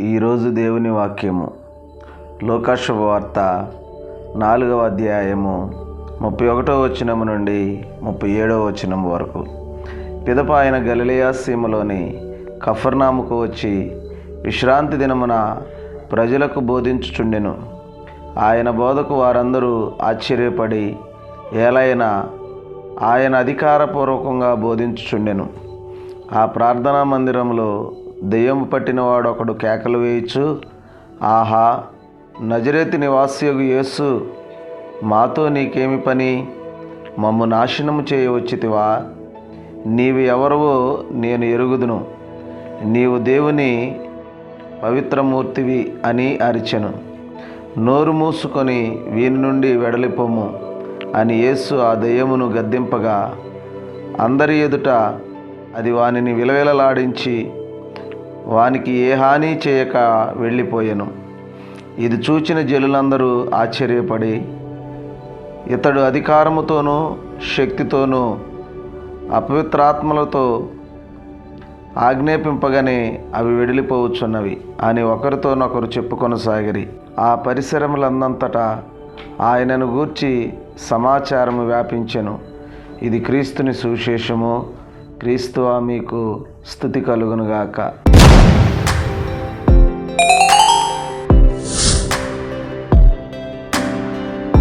ఈరోజు దేవుని వాక్యము. లోకాశుభవార్త నాలుగవ అధ్యాయము ముప్పై ఒకటో వచనము నుండి ముప్పై ఏడవ వచనం వరకు. పిదప ఆయన గలిలయా సీమలోని కఫర్నాముకు వచ్చి విశ్రాంతి దినమున ప్రజలకు బోధించుచుండెను. ఆయన బోధకు వారందరూ ఆశ్చర్యపడి ఏలైనా ఆయన అధికారపూర్వకంగా బోధించుచుండెను. ఆ ప్రార్థనా మందిరంలో దెయ్యము పట్టినవాడు ఒకడు కేకలు వేయచ్చు ఆహా నజరేతి నివాసియగు యేసు మాతో నీకేమి పని? మమ్ము నాశనము చేయవచ్చితివా? నీవు ఎవరవో నేను ఎరుగుదును. నీవు దేవుని పవిత్రమూర్తివి అని అరిచెను. నోరు మూసుకొని వీని నుండి వెడలిపోము అని యేసు ఆ దెయ్యమును గద్దింపగా అందరి ఎదుట అది వానిని విలవిలలాడించి వానికి ఏ హాని చేయక వెళ్ళిపోయాను. ఇది చూచిన జనులందరూ ఆశ్చర్యపడి ఇతడు అధికారముతోనూ శక్తితోనూ అపవిత్రాత్మలతో ఆజ్ఞాపింపగానే అవి వెడిలిపోవచ్చున్నవి అని ఒకరితోనొకరు చెప్పుకొనసాగిరి. ఆ పరిసరములందంతటా ఆయనను గూర్చి సమాచారము వ్యాపించెను. ఇది క్రీస్తుని సువిశేషము. క్రీస్తువా మీకు స్థుతి కలుగునుగాక.